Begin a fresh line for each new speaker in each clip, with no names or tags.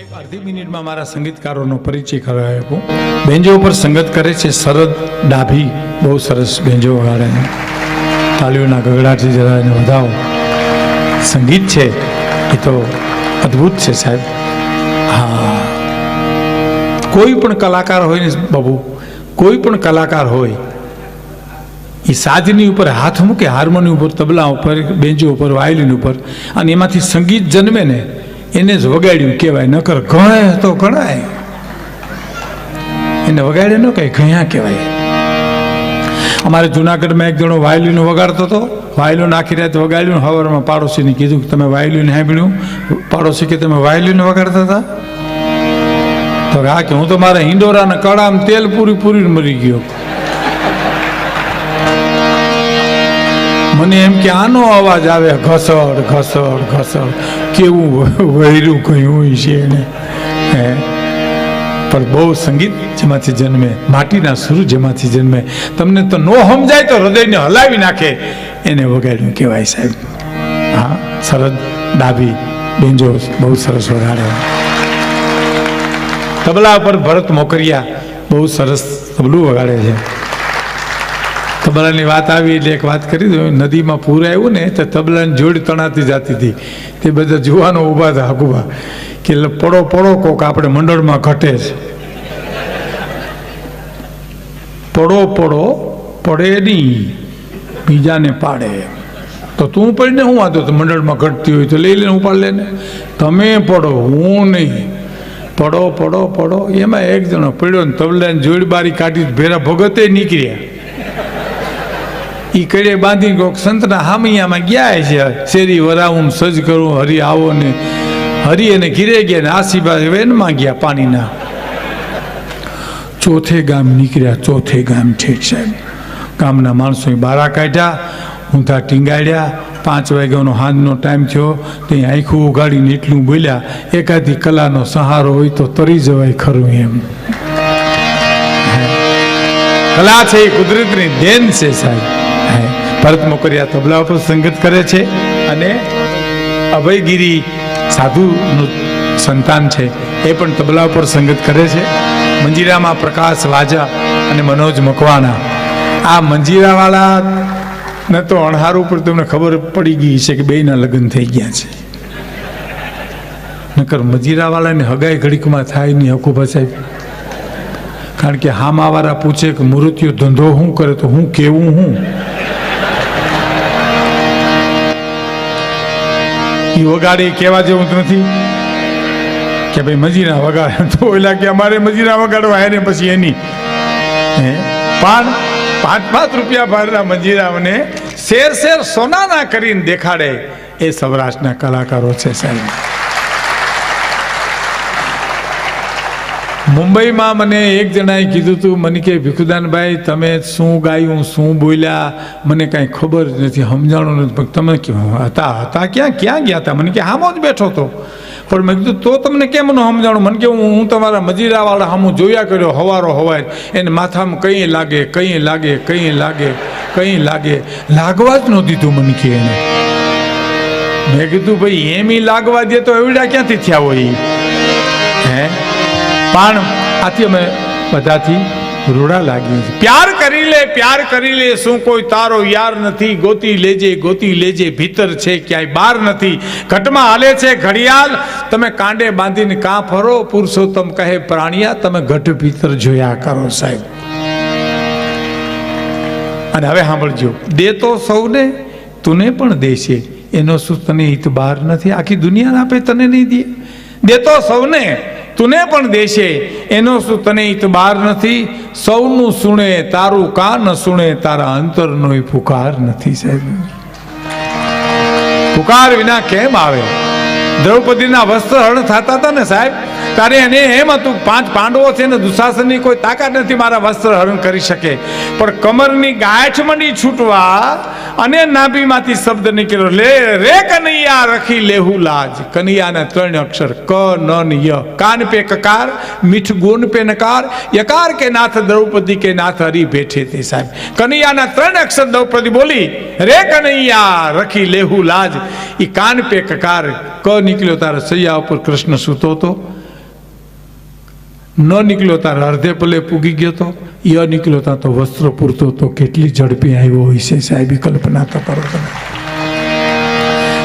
એક અડધી મિનિટમાં મારા સંગીતકારોનો પરિચય કરાવી આપું. બેન્જો ઉપર સંગત કરે છે શરદ ડાભી. બહુ સરસ બેન્જો વગાડે તાલીઓના ગગડાટથી જરા એને વધાવો. સંગીત છે. એ તો અદ્ભુત છે સાહેબ. હા. કોઈ પણ કલાકાર હોય ને બાબુ, કોઈ પણ કલાકાર હોય, એ સાજની ઉપર હાથ મૂકે હાર્મોનિયમ ઉપર, તબલા ઉપર, બેન્જો ઉપર, વાયોલિન ઉપર, અને એમાંથી સંગીત જન્મે ને એને જ વગાડ્યું કહેવાય, નકર ઘણે તો ઘણાય. એને વગાડે ન કહે ઘણા કહેવાય. અમારે જુનાગઢમાં એક જણો વાયોલિન વગાડતો હતો. વાયોલિન આખી રાત વગાડ્યું હવારમાં પાડોશીને કીધું કે તમે વાયોલિન સાંભળ્યું. પાડોશી કે તમે વાયોલિન વગાડતા હતા? તો હા કે હું તો મારા હિંડોરાના કડામાં તેલ પૂરી પૂરી મરી ગયો. મને એમ કે આનો અવાજ આવે, ઘસડ ઘસડ ઘસડ. કેવું વૈરું કહ્યું છે એને. પણ બહુ સંગીત જેમાંથી જન્મે, માટીના સુર જેમાંથી જન્મે. તમને તો નો સમજાય તો હૃદયને હલાવી નાખે. એને વગાડ્યું કહેવાય સાહેબ. હા સરસ ડાબી બેન્જો, બહુ સરસ વગાડે. તબલા પર ભરત મોકરિયા બહુ સરસ તબલું વગાડે છે. તબલાની વાત આવી એટલે એક વાત કરી દઉં. નદીમાં પૂર આવ્યું ને તો તબલાની જોડ તણાતી જતી હતી. તે બધા જુવાનો ઊભા હતા હકુભા કે પડો પડો કોક આપણે મંડળમાં ઘટે છે. પડો પડો, પડે નહીં, બીજાને પાડે. તો તું પડીને હું વાંધો? તો મંડળમાં ઘટતી હોય તો લઈ લઈને ઉપાડ લે ને. તમે પડો, હું નહીં. પડો પડો પડો. એમાં એક જણો પડ્યો ને તબલાની જોડ બારી કાઢી ભેરા ભગતે નીકળ્યા. ઈ કડે બાંધી કોક સંતના હામૈયામાં ગયા છે. શેરી વરાવું સજ કરું, હરી આવો ને, હરી અને ઘીરે ગયા ને, આશીર્વાદ વેનમાં ગયા પાણીના. ચોથે ગામ નીકળ્યા, ચોથે ગામ ઠેઠ સાહેબ. ગામના માણસોએ બારા કાઢ્યા, ઊંધા ટીંગાડ્યા, પાંચ વાગ્યાનો હાંજનો ટાઈમ થયો ત્યાં આંખું ઉગાડીને એટલું બોલ્યા, એકાદી કલાનો સહારો હોય તો તરી જવાય ખરું એમ. કલા છે એ કુદરતની દેન છે સાહેબ. ભરત મોકરિયા તબલા ઉપર સંગત કરે છે અને અભયગીરી સાધુનું સંતાન છે. એ પણ તબલા ઉપર સંગત કરે છે. મંજીરામાં પ્રકાશ વાજા અને મનોજ મકવાણા. આ મંજીરાવાળા ને તો અણહાર ઉપર તમને ખબર પડી ગઈ છે કે બેયના લગ્ન થઈ ગયા છે. નકર મજીરાવાળાને હગાઈ ઘડીકમાં થાય નહીં, હકુભા સાહેબ. કારણ કે હામાવાળા પૂછે કે મૃત્યુ ધંધો શું કરે તો હું કેવું હું? એ વગાડે કહેવા જેવું નથી. કે ભાઈ મજીરા વગાડે. તો ઓલા કે અમારે મજીરા વગાડવા એને પછી એની. હે? પાંચ પાંચ રૂપિયા ભાડના મજીરાઓને શેર શેર સોનાના કરીને દેખાડે એ સૌરાષ્ટ્રના કલાકારો છે સાહેબ. મુંબઈમાં મને એક જણાએ કીધું હતું મને કે, ભીખુદાનભાઈ, તમે શું ગાયું, શું બોલ્યા? મને કાંઈ ખબર જ નથી, સમજાણું નથી. પણ તમે હતા હતા, ક્યાં ક્યાં ગયા હતા મને કે, હામો જ બેઠો હતો પણ મેં કીધું, તો તમને કેમ ન સમજાણું? મને કે, હું હું તમારા મજીરાવાળા હામું જોયા કર્યો, હવારો હવાય એને માથામાં કંઈ લાગે કંઈ લાગે કંઈ લાગે કંઈ લાગે. લાગવા જ ન દીધું મને કે એને. મેં કીધું, ભાઈ, એમ લાગવા દે તો એવડા ક્યાંથી થયા હોય? હે? પણ આથી અમે બધાથી રૂડા લાગીએ છીએ. પ્યાર કરી લે પ્યાર કરી લે શું કોઈ તારો યાર નથી? ગોતી લેજે ગોતી લેજે ભીતર છે ક્યાંય બહાર નથી. ઘટમાં હાલે છે ઘડિયાળ. તમે કાંડે બાંધીને કાં ફરો? પુરુષોત્તમ કહે પ્રાણિયા તમે ઘટ ભીતર જોયા કરો સાહેબ. અને હવે સાંભળજો દે તો સૌને તુને પણ દેશે એનો શું તને હિત બહાર નથી? આખી દુનિયા આપે તને નહીં દે. દે તો સૌને તુને પણ દેશે. એનો શું તને હિત બહાર નથી? સૌનું સુણે તારું કાન સુણે તારા અંતરનો પુકાર નથી સાહેબ. પુકાર વિના કેમ આવે? દ્રૌપદીના વસ્ત્ર હરણ થતા હતા ને સાહેબ? તારે એને એમ હતું પાંચ પાંડવો છે ને દુશાસનની કોઈ તાકાત નથી મારા વસ્ત્ર હરણ કરી શકે. પણ કમરની ગાંઠ મંડી છૂટવા અને નાભીમાંથી શબ્દ નીકળ્યો, લે રે કનૈયા, રખી લેહુ લાજ. કનૈયાના ત્રણ અક્ષર, ક, ન ય. કાન પે કકાર, મીઠ ગુણ પે નકાર. યકાર કે નાથ દ્રૌપદી કે નાથ હરી બેઠે તે સાહેબ. કનૈયાના ત્રણ અક્ષર દ્રૌપદી બોલી, રે કનૈયા, રખી લેહુ લાજ. ઈ કાન પે કકાર, ક નીકળ્યો, તારા સૈયા ઉપર કૃષ્ણ સૂતો હતો. ન નીકળ્યો તારા અર્ધે પલે પૂગી ગયો તો? ય નીકળ્યો તા તો વસ્ત્ર પૂરતો તો કેટલી ઝડપી આવ્યો હોય છે સાહેબી કલ્પના તો કરો તમે.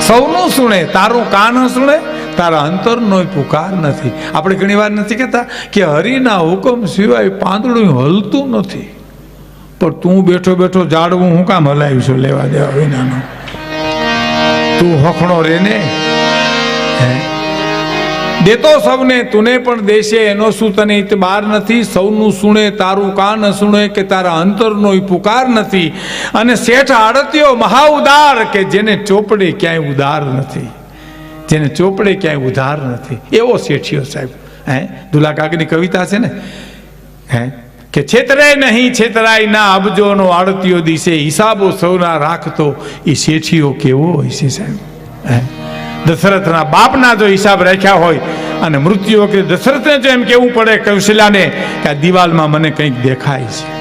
સૌનું સુણે, તારું કાન સુણે, તારા અંતરનો પુકાર નથી. આપણે ઘણી વાર નથી કહેતા કે હરિના હુકમ સિવાય પાંદડું હલતું નથી. પણ તું બેઠો બેઠો જાડવું હું કામ હલાવ્યું છું, લેવા દેવા વિનાનો. તું હખણો રે ને હે? દેતો સૌને, તુને પણ દેશે, એનો શું તને બાર નથી, સૌનું સુણે, તારું કાન સુણે કે તારા અંતરનો પુકાર નથી. અને શેઠ આડતીઓ મહા ઉદાર કે જેને ચોપડે ક્યાંય ઉદાર નથી. જેને ચોપડે ક્યાંય ઉધાર નથી. એવો શેઠિયો સાહેબ. હે? દુલા કાગની કવિતા છે ને? હે? કે છેતરે નહીં, છેતરાય ના, અબજોનો આડતીઓ દિશે, હિસાબો સૌના રાખતો. એ શેઠિયો કેવો હોય છે સાહેબ? હે? દશરથના બાપના જો હિસાબ રાખ્યા હોય અને મૃત્યુ વખતે દશરથને જો એમ કેવું પડે કૌશલ્યાને કે આ દિવાલમાં મને કંઈક દેખાય છે.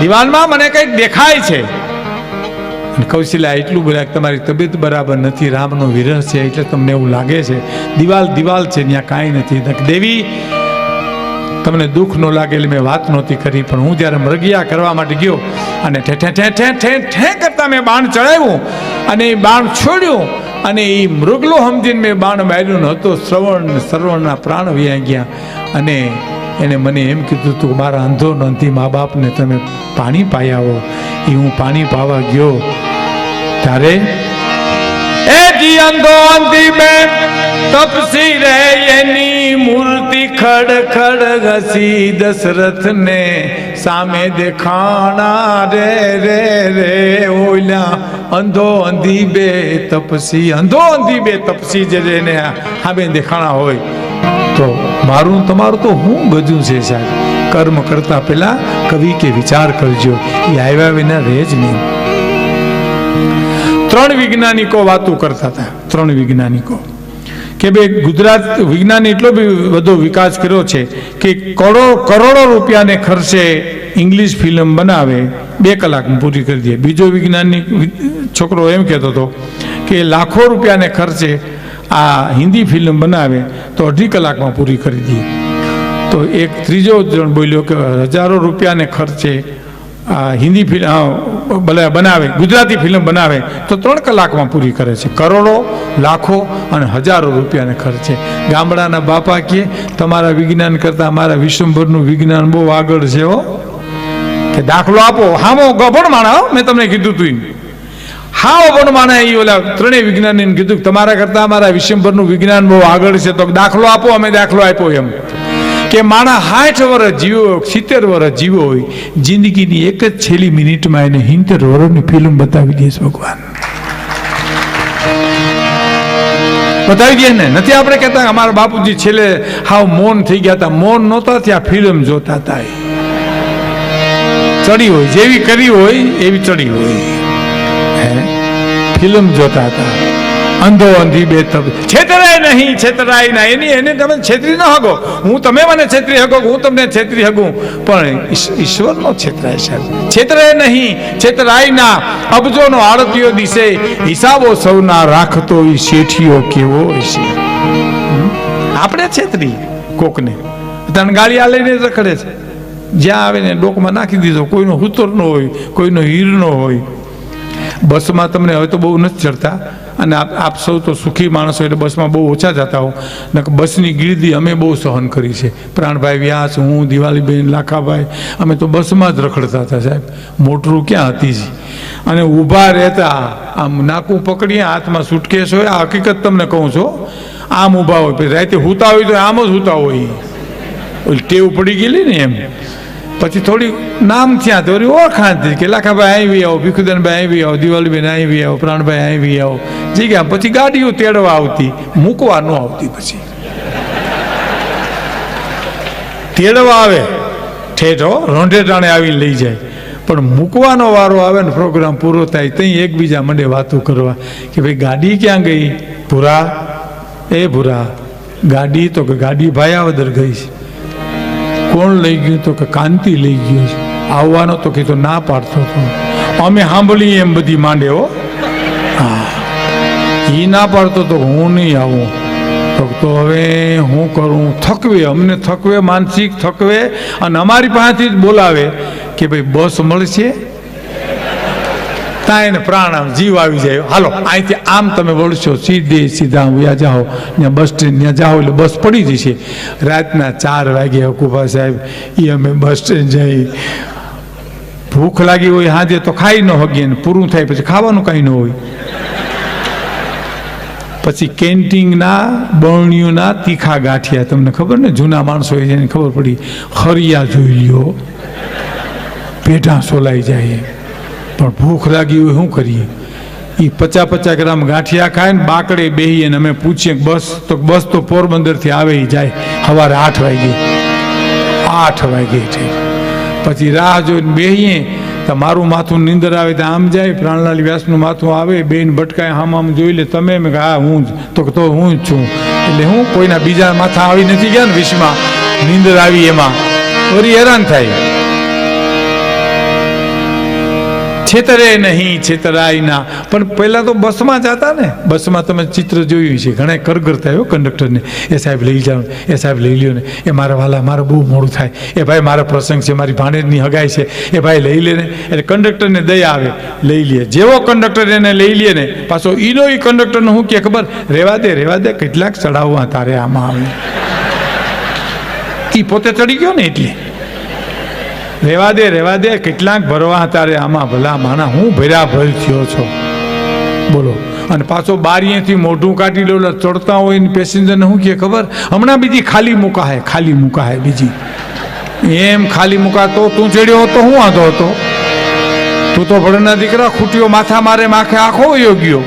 દિવાલમાં મને કંઈક દેખાય છે. કૌશલ્યા એટલું બોલ્યા કે તમારી તબિયત બરાબર નથી, રામનો વિરહ છે એટલે તમને એવું લાગે છે. દિવાલ દિવાલ છે, ત્યાં કાંઈ નથી. દેવી તમને દુઃખ ન લાગે એટલે મેં વાત નહોતી કરી, પણ હું જ્યારે મરગિયા કરવા માટે ગયો અને ઠે ઠે ઠે ઠે ઠે ઠે કરતા મેં બાણ ચડાવ્યું અને એ બાણ છોડ્યું અને એ મૃગલો સમજીને મેં બાણ માર્યું નહોતો શ્રવણ, શ્રવણના પ્રાણ વ્યા ગયા અને એને મને એમ કીધું તું, મારા અંધો નંધી મા બાપને તમે પાણી પાયાવો એ હું પાણી પાવા ગયો. ત્યારે એ જી અંધો અંધી બેન તપસી રે એની મૂર્તિ ખડ ખડ ઘસી દશરથ ને સામે દેખાણા રે રે રે, ઓલા અંધો અંધી બે તપસી અંધો અંધી બે તપસી જે જેને સામે દેખાણા હોય. તો મારું, તમારું તો હું ગજું છે સાહેબ. કર્મ કરતા પહેલા કવિ કે વિચાર કરજો. એ આવ્યા વિના રહે જ નહીં. ત્રણ વૈજ્ઞાનિકો વાતો કરતા હતા, ત્રણ વૈજ્ઞાનિકો. કે બે ગુજરાત, વિજ્ઞાન એટલો બી બધો વિકાસ કર્યો છે કે કરોડો કરોડો રૂપિયાને ખર્ચે ઇંગ્લિશ ફિલ્મ બનાવે, બે કલાકમાં પૂરી કરી દે. બીજો વૈજ્ઞાનિક છોકરો એમ કહેતો હતો કે લાખો રૂપિયાને ખર્ચે આ હિન્દી ફિલ્મ બનાવે, તો અઢી કલાકમાં પૂરી કરી દે. તો એક ત્રીજો જણ બોલ્યો કે હજારો રૂપિયાને ખર્ચે હિન્દી ફિલ્મ બનાવે, ગુજરાતી ફિલ્મ બનાવે, તો ત્રણ કલાકમાં પૂરી કરે છે. કરોડો, લાખો અને હજારો રૂપિયાને ખર્ચે. ગામડાના બાપા કહે તમારા વિજ્ઞાન કરતાં મારા વિશ્વભરનું વિજ્ઞાન બહુ આગળ છે હો. કે દાખલો આપો. હામો ગભણ માણા મેં તમને કીધું તું હા પણ માણે એ ઓલા ત્રણેય વિજ્ઞાનીને કીધું કે, તમારા કરતાં અમારા વિશ્વભરનું વિજ્ઞાન બહુ આગળ છે. તો દાખલો આપો, અમે દાખલો આપ્યો એમ. કે માણા સાઠ વર્ષ જીવો, સિત્તેર વર્ષ જીવો હોય, જિંદગીની એક જ છેલ્લી મિનિટમાં એને હિંતેર વર્ષની ફિલ્મ બતાવી દે ભગવાન. બતાવી દે ને. નથી આપણે કહેતા અમારા બાપુજી છેલ્લે હાવ મૌન થઈ ગયા હતા. મૌન નહોતા ત્યાં ફિલ્મ જોતા હતા ચડી હોય, જેવી કરી હોય, એવી ચડી હોય. ફિલ્મ જોતા હતા. અંધો અંધી બે તબ છેતરાય નહીં, છેતરાય ના એની એને તમે છેતરી ન હગો. હું તમે મને છેતરી હગો હું તમને છેતરી હગું. પણ ઈશ્વરનો છેતરાય સાહેબ છેતરાય નહીં, છેતરાય ના. અબજોનો આળતીઓ દિશે. હિસાબો સૌના રાખતો ઈ શેઠિયો કેવો હમ? આપણે છેતરી કોકને. તણગાળિયા લઈને રખડે છે. જ્યાં આવે ને ડોકમાં નાખી દીધો, કોઈનો હુતર ન હોય, કોઈનો હીર ન હોય. બસમાં તમને હવે તો બહુ નથી ચડતા. અને આપ આપ સૌ તો સુખી માણસો એટલે બસમાં બહુ ઓછા જતા હો. ને બસની ગીર્દી અમે બહુ સહન કરી છે. પ્રાણભાઈ વ્યાસ, હું દિવાળીબેન લાખાભાઈ, અમે તો બસમાં જ રખડતા હતા સાહેબ. મોટરું ક્યાં હતી જ? અને ઊભા રહેતા, આમ નાકું પકડીએ, હાથમાં સુટકેસ હોય, આ હકીકત તમને કહું છું આમ ઊભા હોય. પછી રાતે હુતા હોય તો આમ જ હુતા હોય. ટેવ પડી ગયેલી ને એમ. પછી થોડી નામ ત્યાં થોડી ઓળખાણ થઈ કે લાખાભાઈ આવી આવો, ભીખુદનભાઈ આવી આવો, દિવાળીબેન આવી આવો, પ્રાણભાઈ આવી આવો. જગ્યા પછી ગાડીઓ તેડવા આવતી, મૂકવા ન આવતી પછી. તેડવા આવે, ઠેઠો, રોંઢે ટાણે આવીને લઈ જાય. પણ મૂકવાનો વારો આવે ને પ્રોગ્રામ પૂરો થાય ત્યાં એકબીજા મંડે વાતો કરવા કે ભાઈ, ગાડી ક્યાં ગઈ? ભૂરા? એ ભૂરા. ગાડી તો કે ગાડી ભાયાવદર ગઈ છે. કોણ લઈ ગયું તો કે કાંતિ લઈ ગયો છે? આવવાનો તો કીધું, ના પાડતો હતો. અમે સાંભળીએ એમ બધી માંડે હો. હા. એ ના પાડતો તો હું નહીં આવું. તો હવે હું કરું? થકવે, અમને થકવે, માનસિક થકવે અને અમારી પાસેથી જ બોલાવે કે ભાઈ બસ મળશે? ત્યાં એને પ્રાણ જીવ આવી જાય. હાલો, અહીંથી આમ તમે વળશો, સીધે સીધા વ્યા જાઓ ત્યાં બસ સ્ટેન્ડ, ત્યાં જાઓ એટલે બસ પડી જશે. રાતના ચાર વાગે હકુભા સાહેબ એ અમે બસ સ્ટેન્ડ જઈ. ભૂખ લાગી હોય, હાજે તો ખાઈ ન હગીએ ને પૂરું થાય પછી ખાવાનું કાંઈ ન હોય. પછી કેન્ટીનના બરણીઓના તીખા ગાંઠિયા, તમને ખબર ને? જૂના માણસો એને ખબર પડી, હરિયા જોઈ લ્યો. પેઢા સોલાઈ જાય પણ ભૂખ લાગી હોય શું કરીએ? એ પચાસ પચાસ ગ્રામ ગાંઠિયા ખાય ને બાકડે બેહીએ ને અમે પૂછીએ બસ તો બસ તો પોરબંદરથી આવે જાય. સવારે આઠ વાગે. આઠ વાગે છે પછી રાહ જોઈને બેહીએ તો મારું માથું નીંદર આવે તો આમ જાય પ્રાણલાલ વ્યાસનું માથું આવે બેન ભટકાય આમ આમ જોઈ લે તમે મેં કહ્યું, હા હું જ. તો તો હું જ છું. એટલે હું કોઈના બીજા માથા આવી નથી ગયા ને વિશ્વમાં નીંદર આવી એમાં. વળી હેરાન થાય. છેતરે નહીં, છેતરાય ના. પણ પહેલાં તો બસમાં જતા ને. બસમાં તમે ચિત્ર જોયું છે. ઘણા કરગરતા આવ્યો કંડક્ટરને. એ સાહેબ લઈ જાઓ એ સાહેબ લઈ લ્યો ને. એ મારા વાલા, મારે બહુ મોડું થાય. એ ભાઈ, મારા પ્રસંગ છે. મારી ભાણેજની હગાઈ છે. એ ભાઈ લઈ લે ને. એટલે કંડક્ટરને દયા આવે. લઈ લે. જેવો કંડક્ટર એને લઈ લે ને, પાછો ઈનો ઈ કંડક્ટરનો શું કે, ખબર? રેવા દે રેવા દે. કેટલાક ચડાવવા તારે આમાં. આવે એ પોતે ચડી ગયો ને એટલે. રેવા દે રેવા દે, કેટલાક ભરવા તારે આમાં ભલા માણા, હું ભર્યા ભર થયો છો. બોલો. અને પાછો બારીએથી મોઢું કાઢી લો ચડતા હોય ને પેસેન્જરને શું કહે ખબર? હમણાં બીજી ખાલી મૂકા હે ખાલી મૂકા હે બીજી. એમ ખાલી મૂકાતો, તું ચડ્યો હતો, હું વાંધો હતો? તું તો ભણના દીકરા ખૂટ્યો માથા મારે માખે આખો યોગ્યો.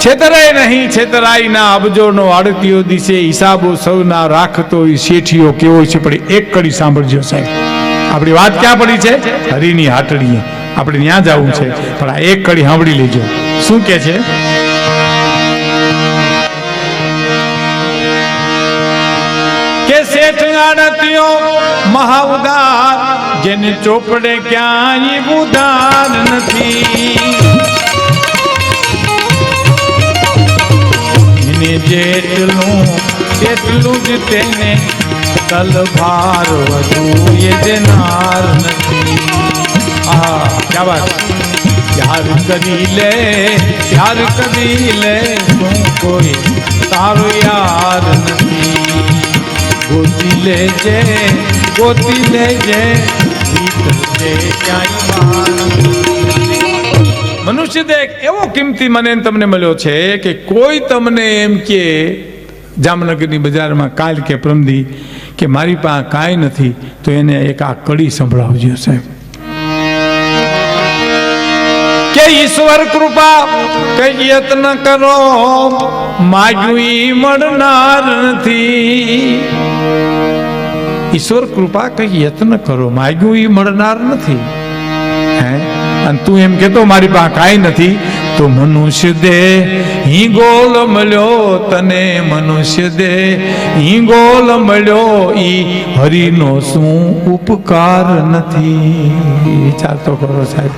છેતરાય નહીં, છેતરાય ના, અબજોનો આડતીઓ દિશે, હિસાબો સૌના રાખતો શેઠીઓ કેવો છે, પણ એક કડી સાંભળજો સાહેબ. આપણી વાત ક્યાં પડી છે? હરિની હાટડીએ. આપણે ત્યાં જવું છે. પણ આ એક કડી સાંભળી લેજો. શું કે છે? કે શેઠ આડતીઓ મહાઉદાર, જેને ચોપડે ક્યાંય ઉદાર નથી. જેટલું, તેટલું જ તેને તલભાર વધુ એ દેનાર નથી આ ક્યાં વાત પ્યાર કરી લે પ્યાર કરી લે શું કોઈ તારો યાર નથી ગોતી લેજે ગોતી લેજે મનુષ્ય દેખ એવો કિંમતી મને તમને મળ્યો છે કે કોઈ તમને એમ કે જામનગરની બજારમાં કાલ કે પ્રમદી કે મારી પાસે કાંઈ નથી, તો એને એક આ કડી સંભળાવજો, સાહેબ. કે ઈશ્વર કૃપા કે યત્ન કરો માગવી મળનાર નથી. ઈશ્વર કૃપા કઈ યત્ન કરો માગ્યું એ મળનાર નથી. અને તું એમ કહેતો, મારી પાસે કાંઈ નથી. તો મનુષ્ય દે હિંગોલ મળ્યો તને, મનુષ્ય દે હિંગોલ મળ્યો, ઈ હરિનો શું ઉપકાર નથી. વિચાર તો કરો સાહેબ.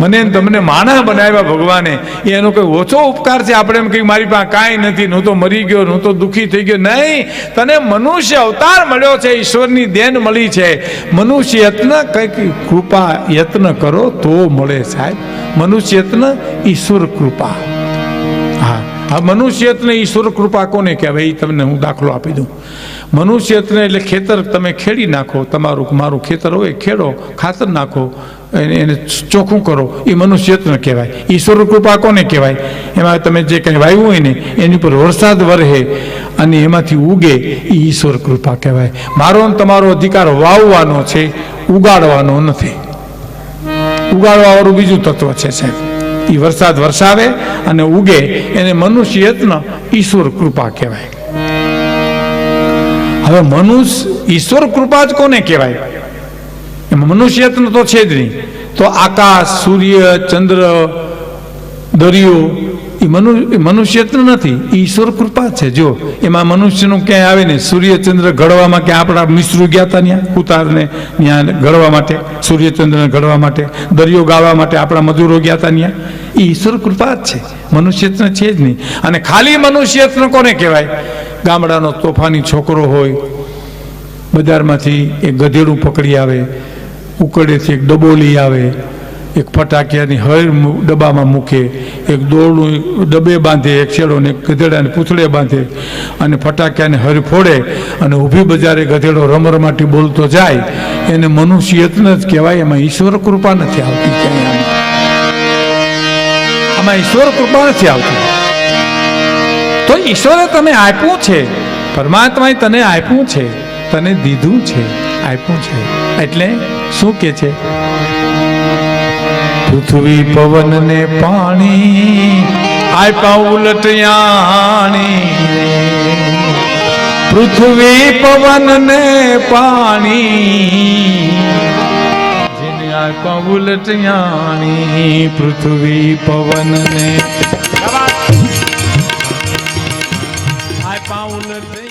મને તમને માણસ બનાવ્યા ભગવાને. એનો કોઈ ઓછો ઉપકાર છે? આપણે એમ કહી મારી પાસે કાંઈ નથી, હું તો મરી ગયો, હું તો દુઃખી થઈ ગયો. નહીં. તને મનુષ્ય અવતાર મળ્યો છે, ઈશ્વરની દેન મળી છે. મનુષ્ય યત્ન કંઈક કૃપા યત્ન કરો તો મળે સાહેબ. મનુષ્ય યત્ન ઈશ્વર કૃપા. હા મનુષ્યત્ન ઈશ્વર કૃપા કોને કહેવાય? એ તમને હું દાખલો આપી દઉં. મનુષ્યત્ન એટલે ખેતર તમે ખેડી નાખો, તમારું, મારું ખેતર હોય, ખેડો, ખાતર નાખો, એને એને ચોખ્ખું કરો. એ મનુષ્યત્ન કહેવાય. ઈશ્વર કૃપા કોને કહેવાય? એમાં તમે જે કંઈ વાવ્યું હોય ને, એની ઉપર વરસાદ વરહે અને એમાંથી ઉગે એ ઈશ્વર કૃપા કહેવાય. મારો અને તમારો અધિકાર વાવવાનો છે, ઉગાડવાનો નથી. ઉગાડવા વાળું બીજું તત્વ છે, સાહેબ. એ વરસાદ વરસાવે અને ઉગે, એને મનુષ્ય યત્ન ઈશ્વર કૃપા કહેવાય. હવે મનુષ્ય ઈશ્વર કૃપા જ કોને કહેવાય? એમાં મનુષ્યત્ન તો છે જ નહીં. તો આકાશ, સૂર્ય, ચંદ્ર, દરિયો એ મનુ, એ નથી ઈશ્વર કૃપા છે. જો, એમાં મનુષ્યનું ક્યાંય આવે ને સૂર્યચંદ્ર ઘડવામાં કે આપણા મિશ્રુ ગયા હતા ત્યાં કુતારને ત્યાં ઘડવા માટે, સૂર્યચંદ્રને ઘડવા માટે, દરિયો ગાવા માટે આપણા મજૂરો ગયા હતા ત્યાં એ ઈશ્વર કૃપા જ છે. મનુષ્યત્ન છે જ નહીં. અને ખાલી મનુષ્યત્ન કોને કહેવાય? ગામડાનો તોફાની છોકરો હોય, બજારમાંથી એક ગધેડું પકડી આવે ઉકળેથી એક ડબો લઈ આવે એક ફટાકિયાની હર ડબ્બામાં મૂકે, એક દોરડું ડબ્બે બાંધે, એક છેડોને ગધેડાને પૂતળે બાંધે અને ફટાકિયાને હર ફોડે અને ઊભી બજારે ગધેડો રમરમાટી બોલતો જાય. એને મનુષ્યત્ન જ કહેવાય, એમાં ઈશ્વર કૃપા નથી આવતી. આમાં ઈશ્વર કૃપા નથી આવતી. તો ઈશ્વરે તને આપ્યું છે. પરમાત્માએ તને આપ્યું છે. તને દીધું છે. આપ્યું છે. એટલે શું કે છે? પૃથ્વી પવન ને પાણી આપ્યા ઉલટયાણી. પૃથ્વી પવન ને પાણી જેને આપ્યા ઉલટયાણી. પૃથ્વી પવન ને આપ્યા ઉલટયાણી